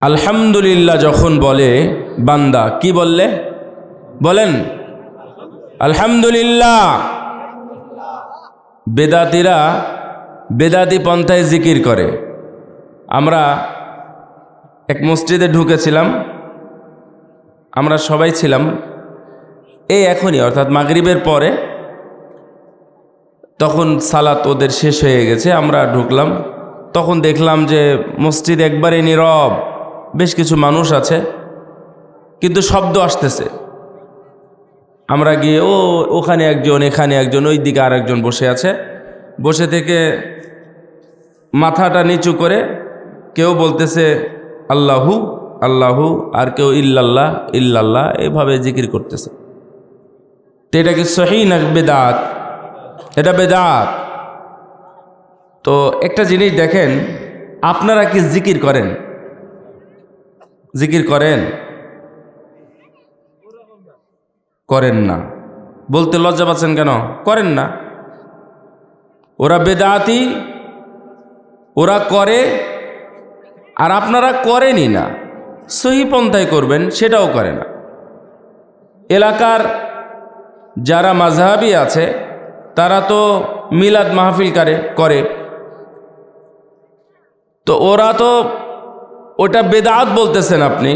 আলহামদুলিল্লাহ যখন বলে, বান্দা, কি বললে? বলেন, আলহামদুলিল্লাহ। বেদাতিরা বেদাতি পন্থায় জিকির করে। আমরা এক মসজিদে ঢুকেছিলাম, আমরা সবাই ছিলাম এই এখনই, অর্থাৎ মাগরিবের পরে, তখন সালাত ওদের শেষ হয়ে গেছে, আমরা ঢুকলাম, তখন দেখলাম যে মসজিদ একবারে নীরব। বেশ কিছু মানুষ আছে, কিন্তু শব্দ আসতেছে। আমরা গিয়ে, ও, ওখানে একজন, এখানে একজন ওই দিকে আর একজন বসে আছে। বসে থেকে মাথাটা নিচু করে কেউ বলতেছে, আল্লাহু আল্লাহু, আর কেউ ইল্লাল্লাহ ইল্লাল্লাহ, এভাবে জিকির করতেছে। তো এটা কি সহি না বেদাত? এটা বেদাত। তো একটা জিনিস দেখেন, আপনারা কি জিকির করেন? জিকির করেন? করেন না। বলতে লজ্জা পাচ্ছেন কেন? করেন না। ওরা বেদাতি, ওরা করে, আর আপনারা করেনই না। সহি পন্থায় করবেন, সেটাও করে না। এলাকার যারা মাঝহাবি আছে, তারা তো মিলাদ মাহফিল করে করে। তো ওরা তো ওটা বেদাত বলতেছেন আপনি,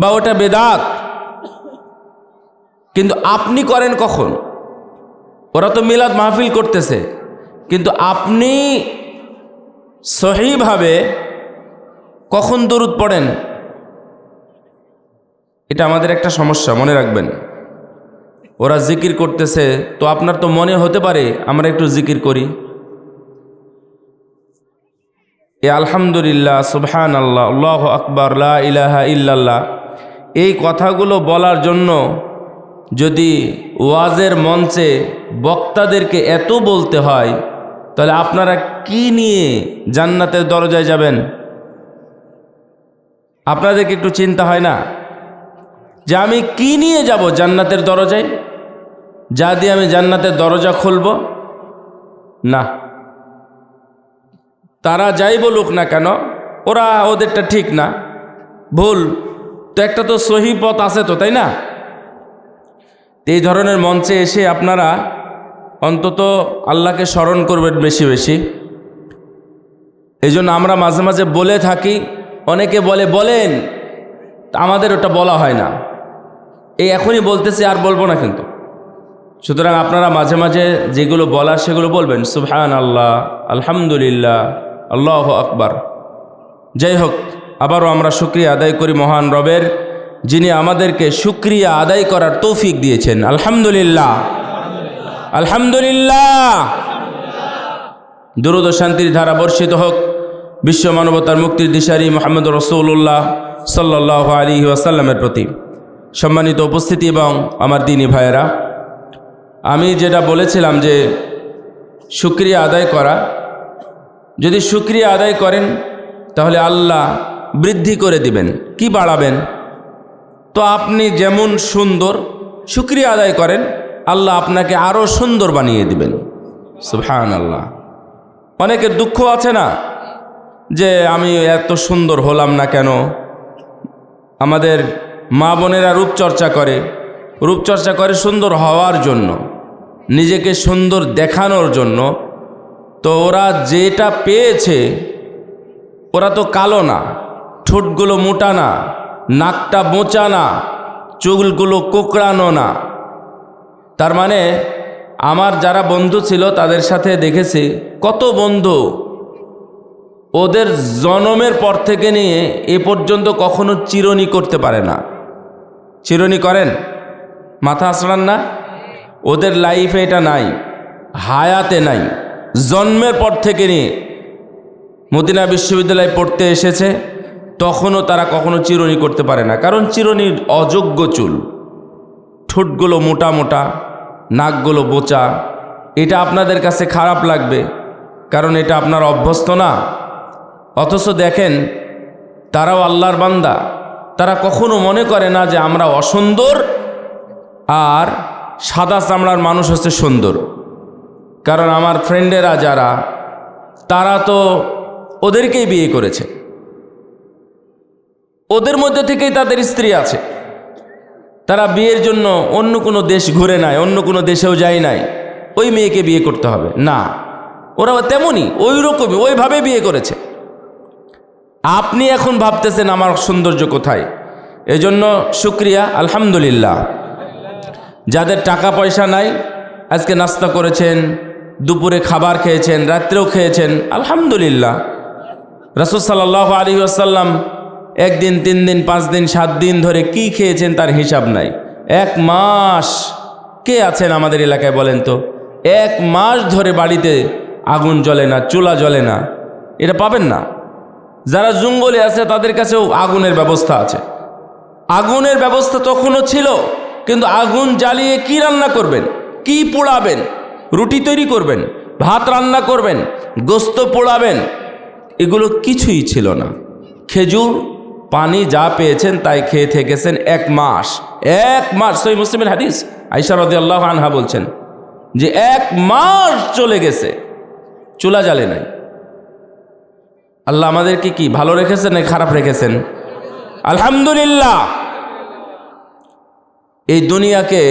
বা ওটা বেদাত। কিন্তু আপনি করেন কখন? ওরা তো মিলাদ মাহফিল করতেছে, কিন্তু আপনি সহিভাবে কখন দরুদ পড়েন? এটা আমাদের একটা সমস্যা, মনে রাখবেন। ওরা জিকির করতেছে, তো আপনার তো মনে হতে পারে, আমরা একটু জিকির করি। এ আলহামদুলিল্লাহ সুবহান আল্লাহ আল্লাহ আকবর ইলাহা ইল্লাল্লাহ। এই কথাগুলো বলার জন্য যদি ওয়াজের মঞ্চে বক্তাদেরকে এত বলতে হয়, তাহলে আপনারা কি নিয়ে জান্নাতের দরজায় যাবেন? আপনাদেরকে একটু চিন্তা হয় না? যে আমি কি নিয়ে যাব জান্নাতের দরজায়? যা দিয়ে আমি জান্নাতের দরজা খুলব? না। তারা যাই বলুক না কেন, ওরা ওদেরটা ঠিক না। ভুল। তো একটা তো সহি পথ আছে তো, তাই না? এই ধরনের মঞ্চে এসে আপনারা অন্তত আল্লাহকে স্মরণ করবেন বেশি বেশি। এই আমরা মাঝে মাঝে বলে থাকি, অনেকে বলে, বলেন। আমাদের ওটা বলা হয় না। এই এখনই বলতেছি, আর বলব না কিন্তু। সুতরাং আপনারা মাঝে মাঝে যেগুলো বলার সেগুলো বলবেন। সুবহান আল্লাহ আলহামদুলিল্লাহ। আল্লাহ আকবার। যাই হোক আবারও আমরা শুক্রিয়া আদায় করি মহান রবের, যিনি আমাদেরকে শুক্রিয়া আদায় করার তৌফিক দিয়েছেন। আলহামদুলিল্লাহ। আলহামদুলিল্লাহ। দুরুদ শান্তির ধারা বর্ষিত হোক। বিশ্ব মানবতার মুক্তির দিশারি মোহাম্মদ রসৌল্লাহ সাল্লাহ আলী ওয়াসাল্লামের প্রতি। সম্মানিত উপস্থিতি এবং আমার দিনী ভাইয়েরা, আমি যেটা বলেছিলাম যে শুক্রিয়া আদায় করা যদি শুক্রিয়া আদায় করেন, তাহলে আল্লাহ বৃদ্ধি করে দিবেন। কি বাড়াবেন? তো আপনি যেমন সুন্দর শুক্রিয়া আদায় করেন, আল্লাহ আপনাকে আরও সুন্দর বানিয়ে দিবেন। সুবহান আল্লাহ অনেকের দুঃখ আছে না? যে আমি এত সুন্দর হলাম না কেন? আমাদের মা বোনেরা রূপচর্চা করে। রূপচর্চা করে সুন্দর হওয়ার জন্য, নিজেকে সুন্দর দেখানোর জন্য তো ওরা যেটা পেয়েছে, ওরা তো কালো না, ঠোঁটগুলো মোটা না, নাকটা বোঁচা না, চুলগুলো কোকড়ানো না। তার মানে আমার যারা বন্ধু ছিল তাদের সাথে দেখেছি কত বন্ধু। ওদের জনমের পর থেকে নিয়ে এ পর্যন্ত কখনো চিরনি করতে পারে না। চিরনি করেন? মাথা আসলান না? ওদের লাইফে এটা নাই, হায়াতে নাই। জন্মের পর থেকে নিয়ে মদিনা বিশ্ববিদ্যালয়ে পড়তে এসেছে, তখনও তারা কখনো চিরনি করতে পারে না। কারণ চিরনির অযোগ্য চুল, ঠোঁটগুলো মোটা মোটা, নাকগুলো বোচা, এটা আপনাদের কাছে খারাপ লাগবে, কারণ এটা আপনার অভ্যস্ত না। অথচ দেখেন, তারাও আল্লাহর বান্দা। তারা কখনো মনে করে না যে আমরা অসুন্দর আর সাদা চামড়ার মানুষ হচ্ছে সুন্দর। কারণ আমার ফ্রেন্ডেরা যারা, তারা তো ওদেরকেই বিয়ে করেছে। ওদের মধ্যে থেকেই তাদের স্ত্রী আছে। তারা বিয়ের জন্য অন্য কোনো দেশ ঘুরে নাই, অন্য কোনো দেশেও যায় নাই। ওই মেয়েকে বিয়ে করতে হবে। না, ওরা তেমনই ওই রকমই ওইভাবে বিয়ে করেছে। আপনি এখন ভাবতেছেন আমার সৌন্দর্য কোথায়? এজন্য শুক্রিয়া, আলহামদুলিল্লাহ। যাদের টাকা পয়সা নাই, আজকে নাস্তা করেছেন দুপুরে খাবার খেয়েছেন, রাত্রেও খেয়েছেন, আলহামদুলিল্লাহ। রসুল সাল্লাহ আলী আসাল্লাম একদিন, তিন দিন, পাঁচ দিন, সাত দিন ধরে কি খেয়েছেন তার হিসাব নাই। এক মাস কে আছেন আমাদের এলাকায় বলেন তো? এক মাস ধরে বাড়িতে আগুন জ্বলে না, চুলা জ্বলে না। এটা পাবেন না। যারা জঙ্গলে আছে, তাদের কাছেও আগুনের ব্যবস্থা আছে। আগুনের ব্যবস্থা তখনও ছিল, কিন্তু আগুন জ্বালিয়ে কি রান্না করবেন? কি পোড়াবেন? রুটি তৈরি করবেন, ভাত রান্না করবেন, গোস্ত পোড়াবেন, এগুলো কিছুই ছিল না। খেজুর, পানি যা পেয়েছেন তাই খেয়ে থেকেছেন এক মাস। এক মাস সই মুসলিমের হাদিস। আইসা রদি আল্লাহ আনহা বলছেন যে এক মাস চলে গেছে, চুলা জ্বালে নাই। আল্লাহ আমাদেরকে কি, ভালো রেখেছেন না খারাপ রেখেছেন? আলহামদুলিল্লাহ। এই দুনিয়াকে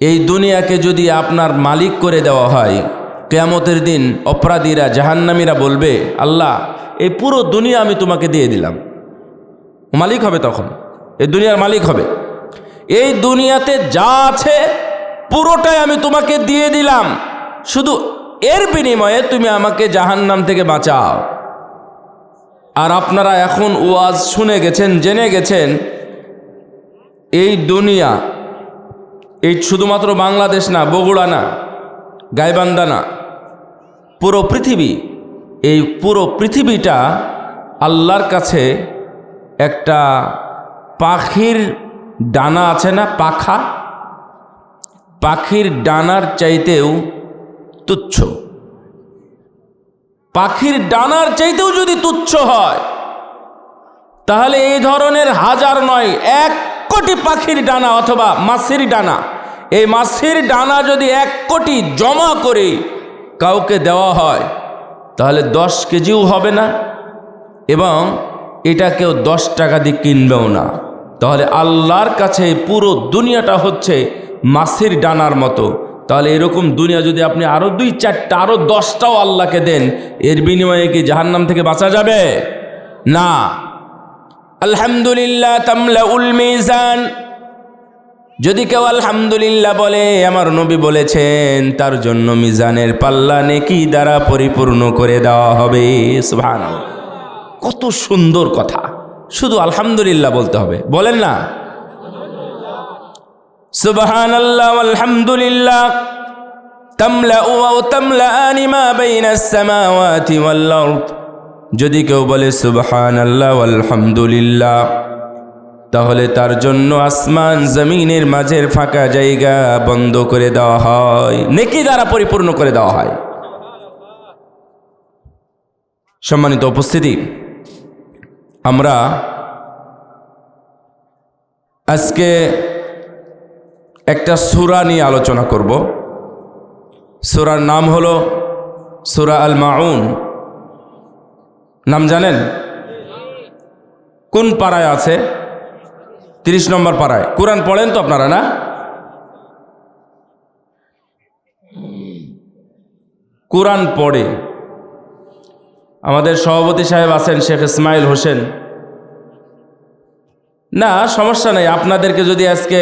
এই দুনিয়াকে যদি আপনার মালিক করে দেওয়া হয়, কেয়ামতের দিন অপরাধীরা, জাহান্নামীরা বলবে, আল্লাহ, এই পুরো দুনিয়া আমি তোমাকে দিয়ে দিলাম। মালিক হবে তখন। এই দুনিয়ার মালিক হবে। এই দুনিয়াতে যা আছে, পুরোটাই আমি তোমাকে দিয়ে দিলাম। শুধু এর বিনিময়ে তুমি আমাকে জাহান্নাম থেকে বাঁচাও। আর আপনারা এখন ওয়াজ শুনে গেছেন, জেনে গেছেন, এই দুনিয়া এই শুধুমাত্র বাংলাদেশ না, বগুড়া না, গাইবান্ধা না, পুরো পৃথিবী, এই পুরো পৃথিবীটা আল্লাহর কাছে একটা পাখির ডানা আছে না, পাখা? পাখির ডানার চাইতেও তুচ্ছ। পাখির ডানার চাইতেও যদি তুচ্ছ হয়, তাহলে এই ধরনের হাজার নয়, এক কোটি পাখির ডানা অথবা মাছের ডানা। এই মাছের ডানা যদি এক কোটি জমা করে কাউকে দেওয়া হয়, তাহলে দশ কেজিও হবে না এবং এটা কেউ দশ টাকা দিয়ে কিনবেও না। তাহলে আল্লাহর কাছে পুরো দুনিয়াটা হচ্ছে মাছের ডানার মতো। তাহলে এরকম দুনিয়া যদি আপনি আরও দুই চারটা আরও দশটাও আল্লাহকে দেন, এর বিনিময়ে কি জাহান্নাম থেকে বাঁচা যাবে? না। আলহামদুলিল্লাহ তামলা উল মিজান। যদি কেউ আলহামদুলিল্লাহ বলে, আমার নবী বলেছেন, তার জন্য মিজানের পাল্লা নেকি দ্বারা পরিপূর্ণ করে দেওয়া হবে। সুবহান কত সুন্দর কথা। শুধু আলহামদুলিল্লাহ বলতে হবে। বলেন না। সুবহান আল্লাহ আলহামদুলিল্লাহ। তামলা ও তামলা আনিমা বাইনাস সামাওয়াতি ওয়াল আরদ। যদি কেউ বলে সুবহান আল্লাহ আলহামদুলিল্লাহ তাহলে তার জন্য আসমান জমিনের মাঝের ফাঁকা জায়গা বন্ধ করে দেওয়া হয়, নেকি দ্বারা পরিপূর্ণ করে দেওয়া হয়। সম্মানিত উপস্থিতি, আমরা আজকে একটা সুরা নিয়ে আলোচনা করব। সুরার নাম হলো সুরা আল মাউন নাম জানেন? কোন পাড়ায় আছে? তিরিশ নম্বর পাড়ায়। কোরআন পড়েন তো আপনারা, না? কোরআন পড়ে। আমাদের সভাপতি সাহেব আছেন শেখ ইসমাইল হোসেন। না, সমস্যা নেই। আপনাদেরকে যদি আজকে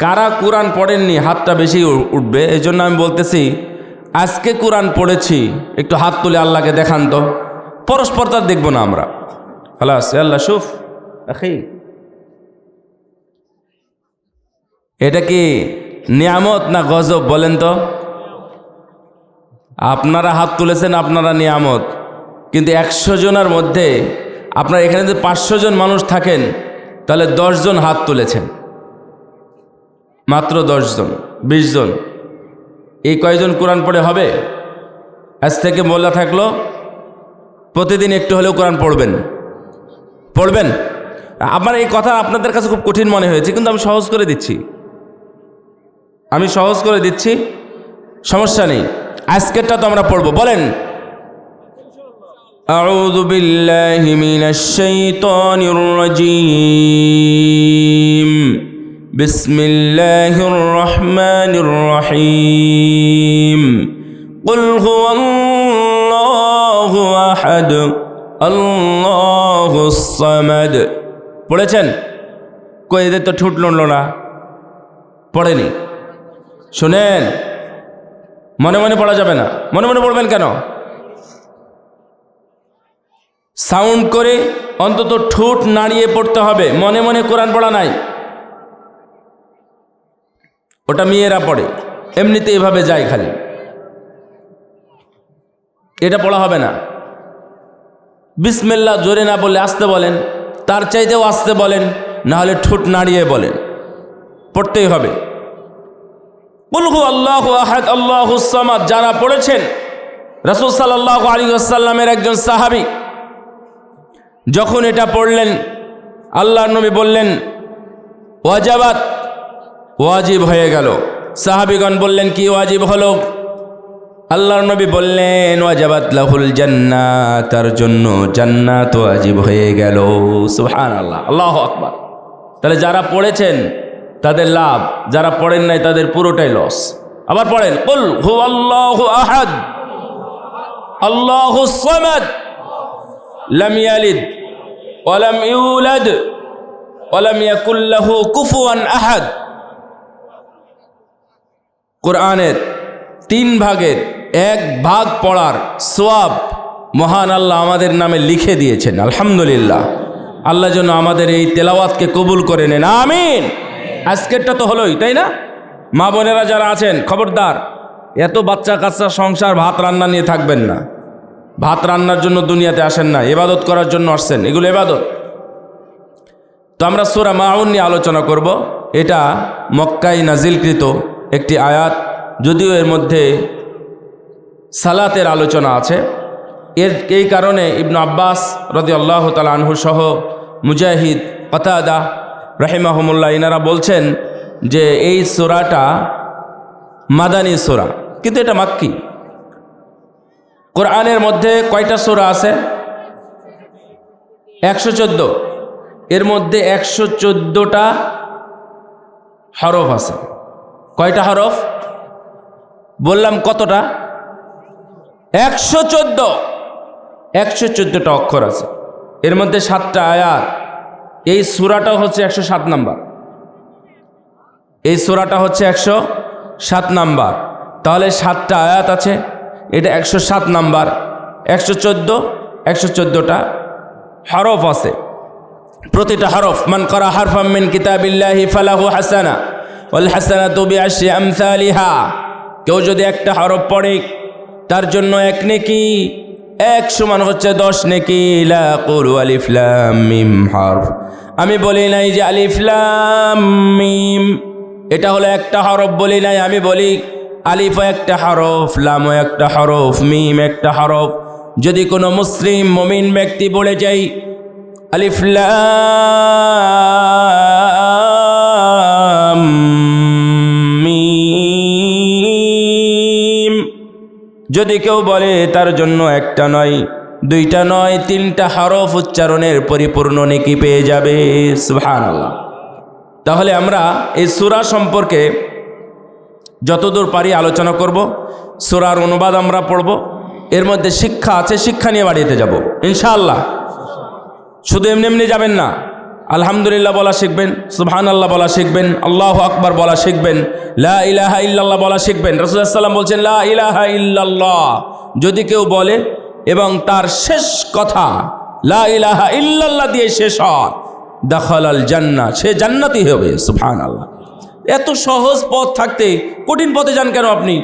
কারা কোরআন পড়েননি, হাতটা বেশি উঠবে। এই জন্য আমি বলতেছি আজকে কোরআন পড়েছি, একটু হাত তুলে আল্লাহকে দেখান তো। পরস্পর তার দেখব না আমরা। খালাস আল্লাহ শুফ আখি। এটা কি নিয়ামত না গজব বলেন তো? আপনারা হাত তুলেছেন, আপনারা নিয়ামত। কিন্তু একশো জনের মধ্যে আপনার এখানে যদি পাঁচশো জন মানুষ থাকেন, তাহলে জন হাত তুলেছেন। মাত্র দশজন বিশ জন। এই কয়জন কোরআন পড়ে হবে আজ থেকে বলা থাকলো প্রতিদিন একটু হলেও কোরআন পড়বেন পড়বেন আমার এই কথা আপনাদের কাছে খুব কঠিন মনে হয়েছে কিন্তু আমি সহজ করে দিচ্ছি আমি সহজ করে দিচ্ছি সমস্যা নেই আজকেরটা তো আমরা পড়বো বলেন أعوذ بالله من الشيطان الرجيم بسم الله الرحمن الرحيم قل هو الله أحد الله الصمد পড়েছেন কই এদের তো ঠুট লড়ল না পড়েনি শোনেন মনে মনে পড়া যাবে না মনে মনে পড়বেন কেন সাউন্ড করে অন্তত ঠোঁট নাড়িয়ে পড়তে হবে মনে মনে কোরআন পড়া নাই ওটা মেয়েরা পড়ে। এমনিতে এভাবে যায় খালি। এটা পড়া হবে না। বিসমেল্লা জোরে না বললে আসতে বলেন, তার চাইতেও আসতে বলেন, না হলে ঠোঁট নাড়িয়ে বলেন। পড়তেই হবে। কুলহু আল্লাহ আহাদ, আল্লাহ সামাদ, যারা পড়েছেন, রসুল সাল্লাহ আলী আসাল্লামের একজন সাহাবি, যখন এটা পড়লেন আল্লাহ নবী বললেন, ওয়াজাবাত ওয়াজিব হয়ে গেল। সাহাবিগণ বললেন, কি ওয়াজিব হলো? আল্লাহর নবী বললেন, ওয়াজাবাত লাহুল জান্নাত, তার জন্য জান্নাত ওয়াজিব হয়ে গেল। সুবহান আল্লাহ আল্লাহ আকবার। তাহলে যারা পড়েছেন, তাদের লাভ, যারা পড়েন নাই, তাদের পুরোটাই লস আবার পড়েন, কুল হু আল্লাহু আহাদ, আল্লাহু সামাদ, লাম ইয়ালিদ ওয়ালাম ইউলাদ ইয়াকুল লাহু কুফুয়ান আহাদ। কোরআনের তিন ভাগের এক ভাগ পড়ার সোয়াব মহান আল্লাহ আমাদের নামে লিখে দিয়েছেন, আলহামদুলিল্লাহ। আল্লাহ যেন আমাদের এই তেলাওয়াতকে কবুল করে নেন, আমিন। আজকেরটা তো হলোই, তাই না? মা বোনেরা যারা আছেন, খবরদার, এত বাচ্চা কাচ্চা সংসার, ভাত রান্না নিয়ে থাকবেন না। ভাত রান্নার জন্য দুনিয়াতে আসেন না, এবাদত করার জন্য আসছেন, এগুলো এবাদত। তো আমরা সুরা মাউন নিয়ে আলোচনা করব, এটা মক্কাই নাজিলকৃত একটি আয়াত, যদিও এর মধ্যে সালাতের আলোচনা আছে। এর, এই কারণে ইবনু আব্বাস রদি আল্লাহ তালা আনহু সহ মুজাহিদ, কতাদা রাহিমাহমুল্লাহ ইনারা বলছেন যে এই সোরাটা মাদানী সোরা, কিন্তু এটা মাক্কি। কোরআনের মধ্যে কয়টা সোরা আছে? একশো চোদ্দ। এর মধ্যে একশো চোদ্দোটা হরফ আছে। কয়টা হরফ? বললাম কতটা? একশো চোদ্দ। একশো চোদ্দোটা অক্ষর আছে। এর মধ্যে সাতটা আয়াত। এই সুরাটা হচ্ছে একশো সাত নাম্বার। এই সুরাটা হচ্ছে একশো সাত নাম্বার। তাহলে সাতটা আয়াত আছে। এটা একশো সাত নাম্বার। একশো চোদ্দ, একশো চোদ্দোটা হরফ আছে। প্রতিটা হরফ, মান করা হারফাম মিন কিতাবিল্লাহি ফালাহু হাসানা। ওয়াল হাসানা তুবি আশি আমসালিহা। কেউ যদি একটা হরফ পড়ে, তার জন্য এক নেকি, এক সমান হচ্ছে দশ নেকি কুলু মিম হরফ। আমি বলি নাই যে আলিফ লাম মিম, এটা হলো একটা হরফ বলি নাই, আমি বলি আলিফ একটা হরফ লামও একটা হরফ, মিম একটা হরফ। যদি কোনো মুসলিম মমিন ব্যক্তি বলে যাই, আলিফ লাম যদি কেউ বলে তার জন্য একটা নয়, দুইটা নয়, তিনটা হরফ উচ্চারণের পরিপূর্ণ নেকি পেয়ে যাবে। সুবহানাল্লাহ। তাহলে আমরা এই সুরা সম্পর্কে যতদূর পারি আলোচনা করব, সুরার অনুবাদ আমরা পড়ব, এর মধ্যে শিক্ষা আছে, শিক্ষা নিয়ে বাড়িতে যাব। ইনশাআল্লাহ। শুধু এমনি এমনি যাবেন না। আলহামদুলিল্লাহ বলা শিখবেন সুবহান আল্লাহ বলা শিখবেন, আল্লাহ আকবার বলা শিখবেন, লা ইলাহা ইল্লাল্লাহ বলা শিখবেন। রসুলাম বলছেন, লা ইলাহা ইল্লাল্লাহ। যদি কেউ বলে এবং তার শেষ কথা লা ইলাহা ইল্লাল্লাহ দিয়ে শেষ হয় দখল আল জান্না সে জান্নাতি হবে সুবহান আল্লাহ এত সহজ পথ থাকতে কঠিন পথে যান কেন আপনি?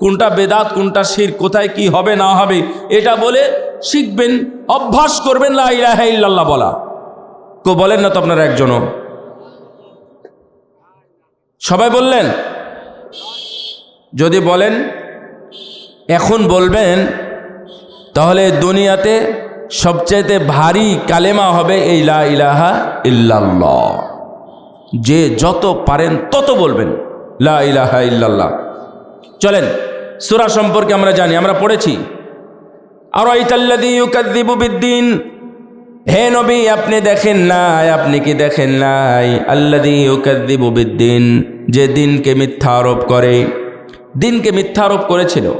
কোনটা বেদাত, কোনটা শির, কোথায় কি হবে, না হবে, এটা বলে শিখবেন, অভ্যাস করবেন লা ইলাহা ইল্লাল্লাহ বলা। কেউ বলেন না তো আপনারা একজনও? সবাই বললেন? যদি বলেন, এখন বলবেন, তাহলে দুনিয়াতে সবচাইতে ভারী কালেমা হবে এই লা ইলাহা ইল্লাল্লাহ। যে যত পারেন তত বলবেন, লা ইলাহা ইল্লাল্লাহ। চলেন, সুরা সম্পর্কে আমরা জানি, আমরা পড়েছি। আর বিদ্দিন হে নবী, আপনি দেখেন নাই, আপনি কি দেখেন নাই? আল্লাদি বিদ্দিন, যে দিনকে মিথ্যা আরোপ করে। দিনকে মিথ্যা আরোপ করেছিল।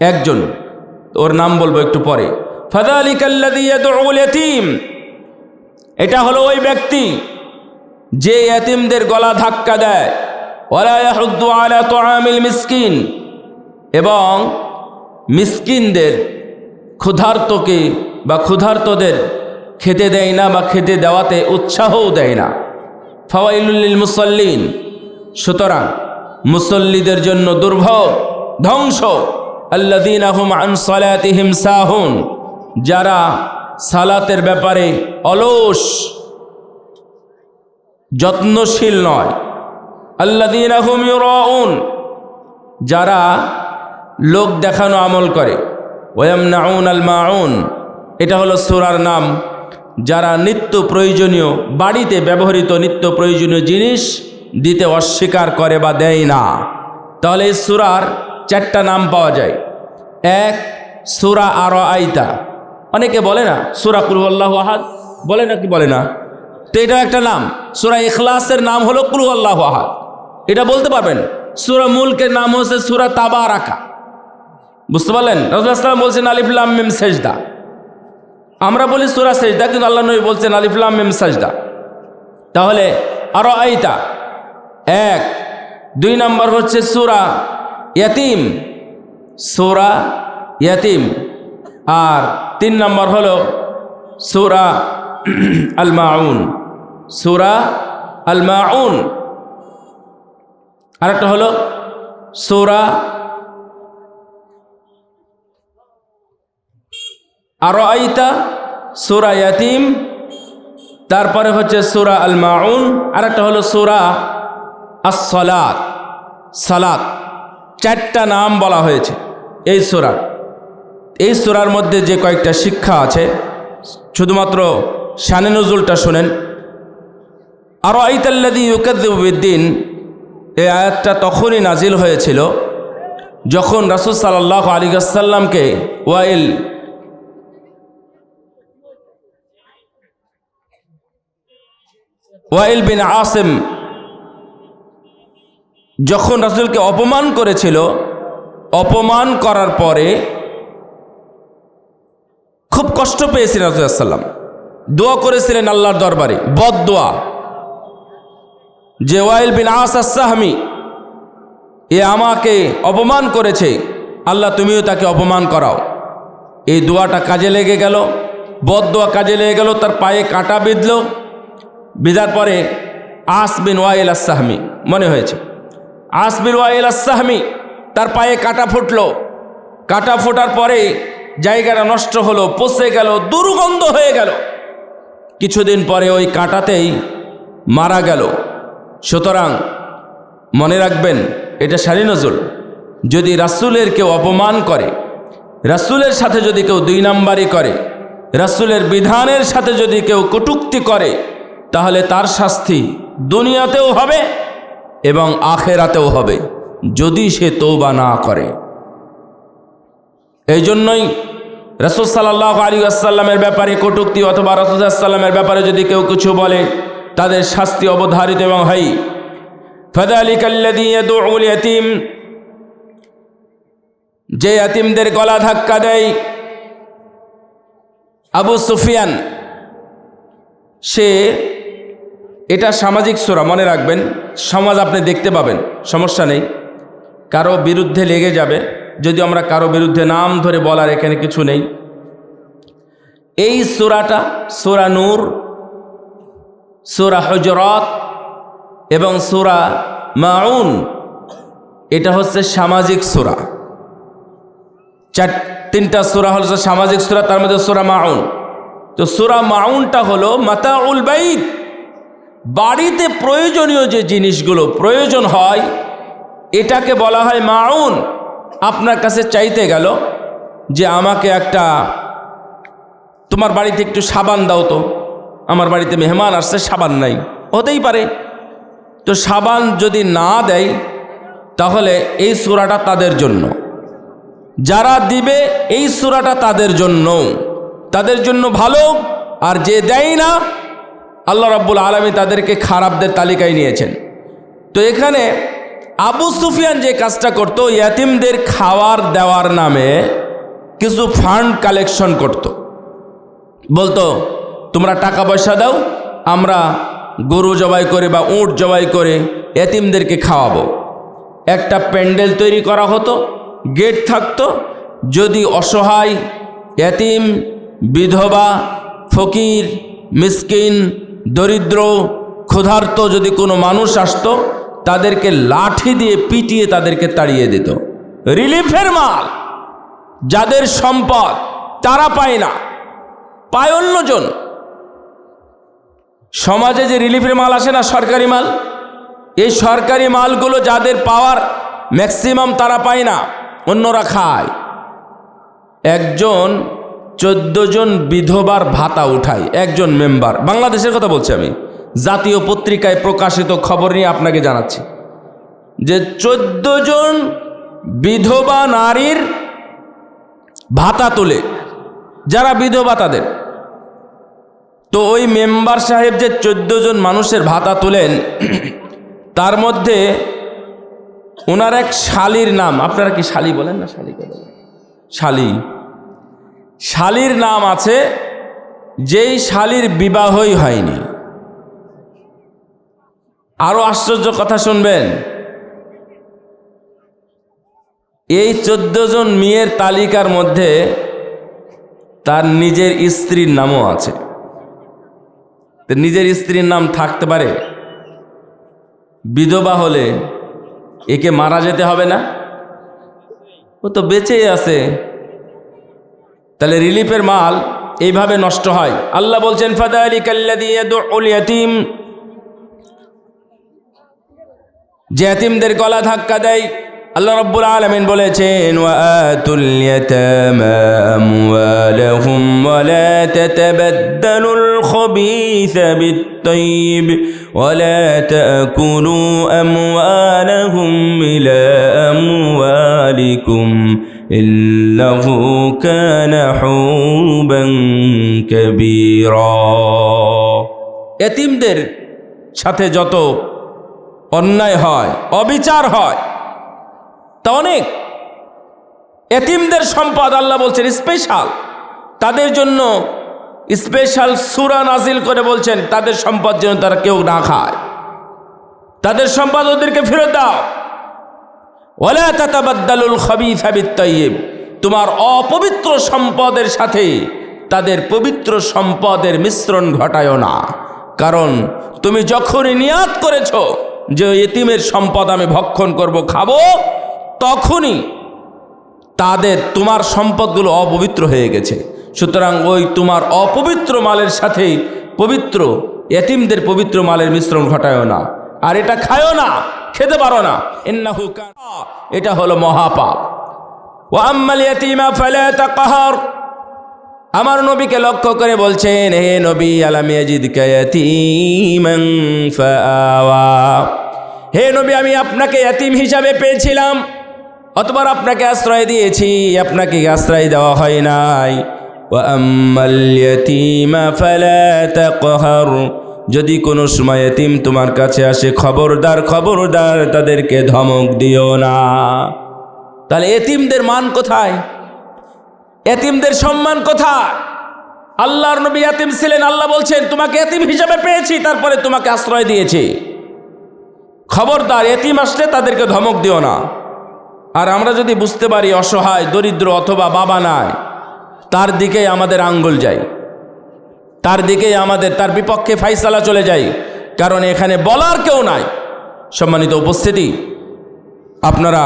একজন, ওর নাম বলব একটু পরে। ফাদালিক আল্লাদি ইয়াতিম, এটা হলো ওই ব্যক্তি, যে এতিমদের গলা ধাক্কা দেয়। আলা মিসকিন, এবং মিসকিনদের ক্ষুধার্তকে বা ক্ষুধার্তদের খেতে দেয় না বা খেতে দেওয়াতে উৎসাহও দেয় না। ফাওয়াইলুল্লিল মুসল্লিন। সুতরাং মুসল্লিদের জন্য দুর্ভোগ, ধ্বংস। আল্লাদিন আহম যারা সালাতের ব্যাপারে অলস, যত্নশীল নয়। আল্লাদিন আহম ইউরাউন। যারা লোক দেখানো আমল করে। ওয়াম নাউন আল মাউন। এটা হলো সুরার নাম। যারা নিত্য প্রয়োজনীয়, বাড়িতে ব্যবহৃত নিত্য প্রয়োজনীয় জিনিস দিতে অস্বীকার করে বা দেয় না। তাহলে এই সুরার চারটা নাম পাওয়া যায়। এক, সুরা আর আইতা অনেকে বলে না, সুরা কুরুল্লাহ আহাদ? বলে না কি বলে না? তো এটা একটা নাম। সুরা ইখলাসের নাম হলো কুলু আল্লাহ আহাদ। এটা বলতে পারবেন, সুরা মুলকের নাম হচ্ছে সুরা তাবা রাখা বুঝতে পারলেন? রসুলাম বলছেন আলিফুল্লাম মেম সেজদা। আমরা বলি সুরা সেজদা, কিন্তু আল্লাহ নবী বলছেন আলিফুল্লাম মেম সাজদা। তাহলে আরও আইতা। এক, দুই নম্বর হচ্ছে সুরা ইয়াতিম। সুরা ইয়াতিম। আর তিন নম্বর হলো সুরা আল মাউন সুরা আল মাউন আরেকটা হলো সুরা আরও আইতা সুরা ইয়াতিম, তারপরে হচ্ছে সুরা আল মাউন আর একটা হলো সুরা আসলাত সালাত। চারটা নাম বলা হয়েছে এই সুরার। এই সুরার মধ্যে যে কয়েকটা শিক্ষা আছে, শুধুমাত্র শানে নজরুলটা শোনেন। আরও আইতাল্লাদি ইউকাদ্দিন এই আয়াতটা তখনই নাজিল হয়েছিল যখন রাসুল সাল্লাহ আলী আসাল্লামকে ওয়াইল ওয়াইল বিন আসেম যখন রাসুলকে অপমান করেছিল, অপমান করার পরে খুব কষ্ট পেয়েছিলেন রাসুলাম দোয়া করেছিলেন আল্লাহর দরবারে, বদ দোয়া। যে ওয়াইল বিন আসাহমি এ আমাকে অপমান করেছে, আল্লাহ তুমিও তাকে অপমান করাও। এই দোয়াটা কাজে লেগে গেল, বদ দোয়া কাজে লেগে গেল, তার পায়ে কাঁটা বিঁধল বিদার পরে আস বিন ওয়াইল আসাহমি মনে হয়েছে। আস বিন ওয়াইল আসাহমি তার পায়ে কাটা ফুটলো। কাটা ফোটার পরে জায়গাটা নষ্ট হলো, পচে গেল, দুর্গন্ধ হয়ে গেল। কিছুদিন পরে ওই কাটাতেই মারা গেল। সুতরাং মনে রাখবেন, এটা সারি নজর। যদি রাসুলের কেউ অপমান করে, রাসুলের সাথে যদি কেউ দুই নাম্বারই করে, রাসুলের বিধানের সাথে যদি কেউ কটুক্তি করে তাহলে তার শাস্তি দুনিয়াতেও হবে এবং আখেরাতেও হবে, যদি সে তৌবা না করে। এই জন্যই রসুল সাল্লাহ আলী আসাল্লামের ব্যাপারে কটুক্তি অথবা রসুলামের ব্যাপারে যদি কেউ কিছু বলে, তাদের শাস্তি অবধারিত এবং হাই। ফদালিকাল্লাদিম যে আতিমদের গলা ধাক্কা দেয়, আবু সুফিয়ান, সে এটা সামাজিক সোরা, মনে রাখবেন, সমাজ আপনি দেখতে পাবেন, সমস্যা নেই। কারও বিরুদ্ধে লেগে যাবে, যদি আমরা কারও বিরুদ্ধে নাম ধরে বলার এখানে কিছু নেই। এই সোরাটা, সোরা নূর, সোরা হজরত এবং সোরা মাউন, এটা হচ্ছে সামাজিক সোরা। চার, তিনটা সোরা হল সামাজিক সোরা, তার মধ্যে সোরা মাউন। তো সোরা মাউনটা হলো মাতা উল বাইত। বাড়িতে প্রয়োজনীয় যে জিনিসগুলো প্রয়োজন হয়, এটাকে বলা হয় মাউন। আপনার কাছে চাইতে গেল যে আমাকে একটা, তোমার বাড়িতে একটু সাবান দাও তো। আমার বাড়িতে মেহমান আসছে, সাবান নাই। হতেই পারে। তো সাবান যদি না দেয়, তাহলে এই সুরাটা তাদের জন্য। যারা দিবে এই সুরাটা তাদের জন্য তাদের জন্য ভালো, আর যে দেয় না আল্লাহ রাব্বুল আলমী তাদেরকে খারাপদের তালিকায় নিয়েছেন তো এখানে আবু সুফিয়ান যে কাজটা করতো, ইয়াতিমদের খাওয়ার দেওয়ার নামে কিছু ফান্ড কালেকশন করত। বলতো, তোমরা টাকা পয়সা দাও, আমরা গরু জবাই করে বা উঁট জবাই করে এতিমদেরকে খাওয়াবো একটা প্যান্ডেল তৈরি করা হতো, গেট থাকতো, যদি অসহায় এতিম বিধবা, ফকির, মিসকিন দরিদ্র, ক্ষুধার্ত যদি কোনো মানুষ আসতো, তাদেরকে লাঠি দিয়ে পিটিয়ে তাদেরকে তাড়িয়ে দিত। রিলিফের মাল, যাদের সম্পদ তারা পায় না। পায় অন্যজন সমাজে যে রিলিফের মাল আসে না, সরকারি মাল, এই সরকারি মালগুলো যাদের পাওয়ার ম্যাক্সিমাম তারা পায় না, অন্যরা খায়। একজন চোদ্দ জন বিধবার ভাতা উঠায়, একজন মেম্বার। বাংলাদেশের কথা বলছি আমি। জাতীয় পত্রিকায় প্রকাশিত খবর নিয়ে আপনাকে জানাচ্ছি। যে চোদ্দ জন বিধবা নারীর ভাতা তোলে, যারা বিধবা তাদের। তো ওই মেম্বার সাহেব যে চোদ্দ জন মানুষের ভাতা তোলেন, তার মধ্যে ওনার এক শালির নাম। আপনারা কি শালি বলেন না? শালি শালি। শালির নাম আছে, যেই শালির বিবাহই হয়নি। আরও আশ্চর্য কথা শুনবেন। এই চোদ্দ জন মেয়ের তালিকার মধ্যে তার নিজের স্ত্রীর নামও আছে। নিজের স্ত্রীর নাম থাকতে পারে, বিধবা হলে একে মারা যেতে হবে না? ও তো বেঁচেই আছে। তাহলে রিলিফের মাল এইভাবে নষ্ট হয়। আল্লাহ বলছেন যে এতিমদের গলা ধাক্কা দেয়, আল্লাহ রব্বুল আলমিন বলেছেন আমওয়ালিকুম। ইন্নাহু কানা হুবান কাবীরা এতিমদের সাথে যত অন্যায় হয়, অবিচার হয়, তা অনেক। এতিমদের সম্পদ আল্লাহ বলছেন স্পেশাল তাদের জন্য স্পেশাল সুরা নাজিল করে বলছেন, তাদের সম্পদ যেন তারা কেউ না খায়। তাদের সম্পদ ওদেরকে ফেরত দাও। তোমার অপবিত্র সম্পদের সাথে তাদের পবিত্র সম্পদের মিশ্রণ ঘটায় না। কারণ তুমি যখনই নিয়াত করেছ যে এতিমের সম্পদ আমি ভক্ষণ করব, খাব, তখনই তাদের তোমার সম্পদগুলো অপবিত্র হয়ে গেছে। সুতরাং ওই তোমার অপবিত্র মালের সাথে পবিত্র, এতিমদের পবিত্র মালের মিশ্রণ ঘটায়ও না। আর এটা খায়ও না। খেতে পারো না। এটা হলো মহাপাপ। ও আমার নবীকে লক্ষ্য করে বলছেন, হে নবী, আলাম ইয়াজিদকা ফাআওয়া। হে নবী, আমি আপনাকে ইয়াতিম হিসাবে পেয়েছিলাম। অতবার আপনাকে আশ্রয় দিয়েছি, আপনাকে আশ্রয় দেওয়া হয় নাই। ওয়াম্মাল ইয়াতীমা ফালা তাকহার। যদি কোনো সময় এতিম তোমার কাছে আসে, খবরদার খবরদার, তাদেরকে ধমক দিও না। তাহলে এতিমদের মান কোথায়? এতিমদের সম্মান কোথায়? আল্লাহর নবী এতিম ছিলেন, আল্লাহ বলছেন, তোমাকে এতিম হিসাবে পেয়েছি, তারপরে তোমাকে আশ্রয় দিয়েছি। খবরদার, এতিম আসলে তাদেরকে ধমক দিও না। আর আমরা যদি বুঝতে পারি অসহায়, দরিদ্র অথবা বাবা নাই, তার দিকেই আমাদের আঙ্গুল যায়। তার দিকেই আমাদের, তার বিপক্ষে ফাইসালা চলে যায়। কারণ এখানে বলার কেউ নাই। সম্মানিত উপস্থিতি, আপনারা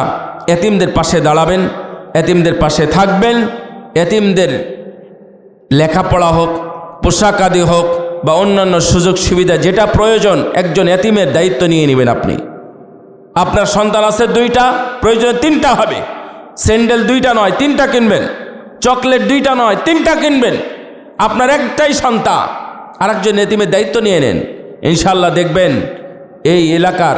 এতিমদের পাশে দাঁড়াবেন, এতিমদের পাশে থাকবেন, এতিমদের লেখাপড়া হোক, পোশাক আদি হোক, বা অন্যান্য সুযোগ সুবিধা যেটা প্রয়োজন, একজন এতিমের দায়িত্ব নিয়ে নেবেন আপনি। আপনার সন্তান আছে দুইটা, প্রয়োজনে তিনটা হবে। স্যান্ডেল দুইটা নয়, তিনটা কিনবেন। চকলেট দুইটা নয়, তিনটা কিনবেন। আপনার একটাই সন্তান। আরেকজন এতিমের দায়িত্ব নিয়ে নেন। ইনশাল্লাহ দেখবেন এই এলাকার